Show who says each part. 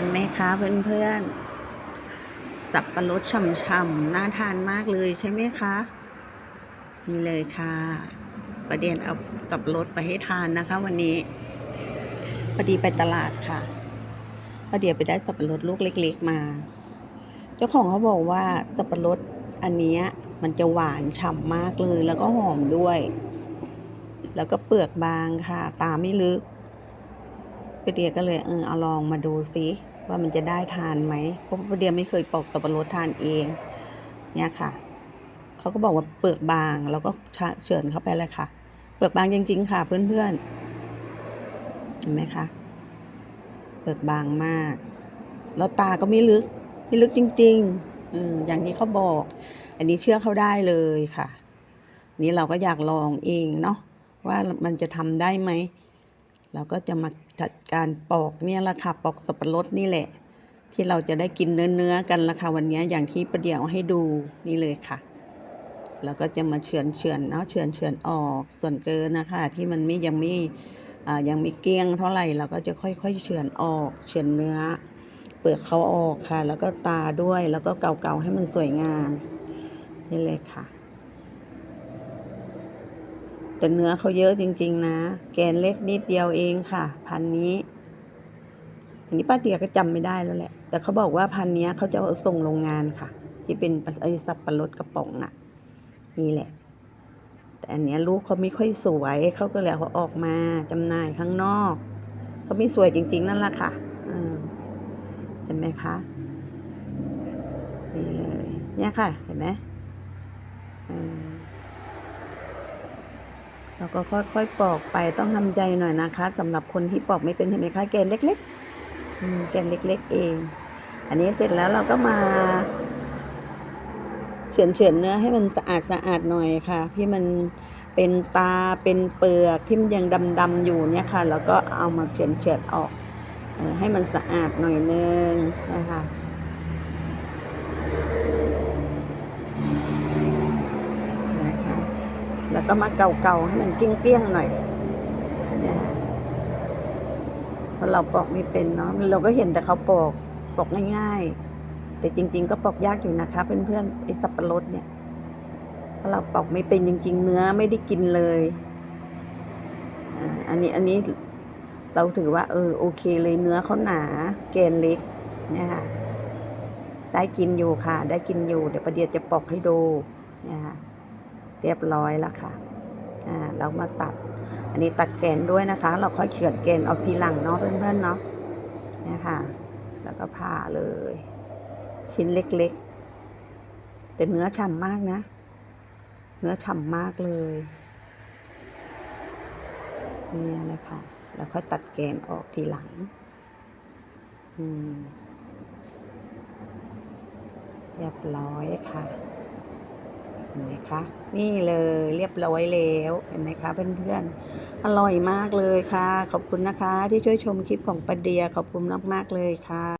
Speaker 1: านไหมคะเพื่อนๆ สับปะรดฉ่ำๆ น่าทานมากเลยใช่ไหมคะนี่เลยค่ะ ประเดียนเอาสับปะรดไปให้ทานนะคะ วันนี้พอดีไปตลาดค่ะประเดียไปได้สับปะรดลูกเล็ก ๆ มา เจ้าของเขาบอกว่าสับปะรดอันนี้มันจะหวานฉ่ำมากเลย แล้วก็หอมด้วย แล้วก็เปลือกบางค่ะ ตาไม่ลึกประเดียก็เลยเออเอาลองมาดูซิ ว่ามันจะได้ทานไหมเพราะประเดียไม่เคยปอกสับปะรดทานเอง เนี่ยค่ะเขาก็บอกว่าเปลือกบางแล้วก็เฉือนเข้าไปเลยค่ะ เปลือกบางจริง ๆ ค่ะเพื่อนๆเห็นไหมคะเปลือกบางมาก แล้วตาก็ไม่ลึกไม่ลึกจริงๆอืมอย่างที่เขาบอก อันนี้เชื่อเขาได้เลยค่ะ นี่เราก็อยากลองเองเนาะว่ามันจะทำได้ไหม เราก็จะมาจัดการปอกเนี่ยแหละค่ะปอกสับปะรดนี่แหละ ที่เราจะได้กินเนื้อเนื้อๆกันละค่ะวันนี้อย่างที่ประเดี๋ยวให้ดูนี่เลยค่ะแล้วก็จะมาเฉือนเฉือนเนาะเฉือนเฉือนออกส่วนเกินนะคะ ที่มันไม่ยังไม่อายังไม่เกลี้ยงเท่าไหร่เราก็จะค่อยๆเฉือนออกเฉือนเนื้อ เปลือกเขาออกค่ะ แล้วก็ตาด้วยแล้วก็เกาๆให้มันสวยงามนี่เลยค่ะ แต่เนื้อเขาเยอะจริง ๆ นะ แกนเล็กนิดเดียวเองค่ะ พันนี้ อันนี้ป้าเตียก็จำไม่ได้แล้วแหละ แต่เขาบอกว่าพันนี้เขาจะส่งโรงงานค่ะ ที่เป็นไอสับปะรดกระป๋องอะนี่แหละ แต่อันเนี้ยลูกเขาไม่ค่อยสวยเขาก็เลยเอาออกมาจำหน่ายข้างนอกเขาไม่สวยจริง ๆ นั่นแหละค่ะอืเห็นไหมคะนี่เลย เนี่ยค่ะ เห็นไหมอืม เราก็ค่อยๆปอกไปต้องทำใจหน่อยนะคะสำหรับคนที่ปอกไม่เป็นเห็นไหมคะแกนเล็กๆแกนเล็ก ๆ เอง อันนี้เสร็จแล้วเราก็มาเฉือนเฉือนเนื้อให้มันสะอาดสะอาดหน่อยค่ะ ที่มันเป็นตาเป็นเปลือกที่มันยังดำๆอยู่เนี่ยค่ะ แล้วก็เอามาเฉือนเฉือนออกให้มันสะอาดหน่อยนึงนะคะ แล้วก็มาเกาๆให้มันเกลี้ยงๆหน่อยเนี่ยเพราะเราปอกไม่เป็นเนาะเราก็เห็นแต่เขาปอกปอกง่ายๆ แต่จริง ๆ ก็ปอกยากอยู่นะคะ เพื่อนๆไอ้สับปะรดเนี่ยถ้าเราปอกไม่เป็นจริง ๆ เนื้อไม่ได้กินเลยอันนี้อันนี้เราถือว่า เออโอเคเลยเนื้อเขาหนาแกนเล็กเนี่ยค่ะได้กินอยู่ค่ะ ได้กินอยู่ เดี๋ยวประเดี๋ยวจะปอกให้ดูเนี่ยค่ะ เรียบร้อยแล้วค่ะอ่าเรามาตัด อันนี้ตัดแกนด้วยนะคะ เราค่อยเฉือนแกนออกทีหลังเนาะเพื่อนๆเนาะนี่ค่ะ แล้วก็ผ่าเลย ชิ้นเล็กๆ แต่เนื้อฉ่ำมากนะ เนื้อฉ่ำมากเลยเนี่ยแหละค่ะแล้วค่อยตัดแกนออกทีหลัง อืมเรียบร้อยค่ะ เห็นไหมคะนี่เลยเรียบร้อยแล้วเห็นไหมคะเพื่อนๆอร่อยมากเลยค่ะ ขอบคุณนะคะที่ช่วยชมคลิปของประเดียขอบคุณมากๆเลยค่ะ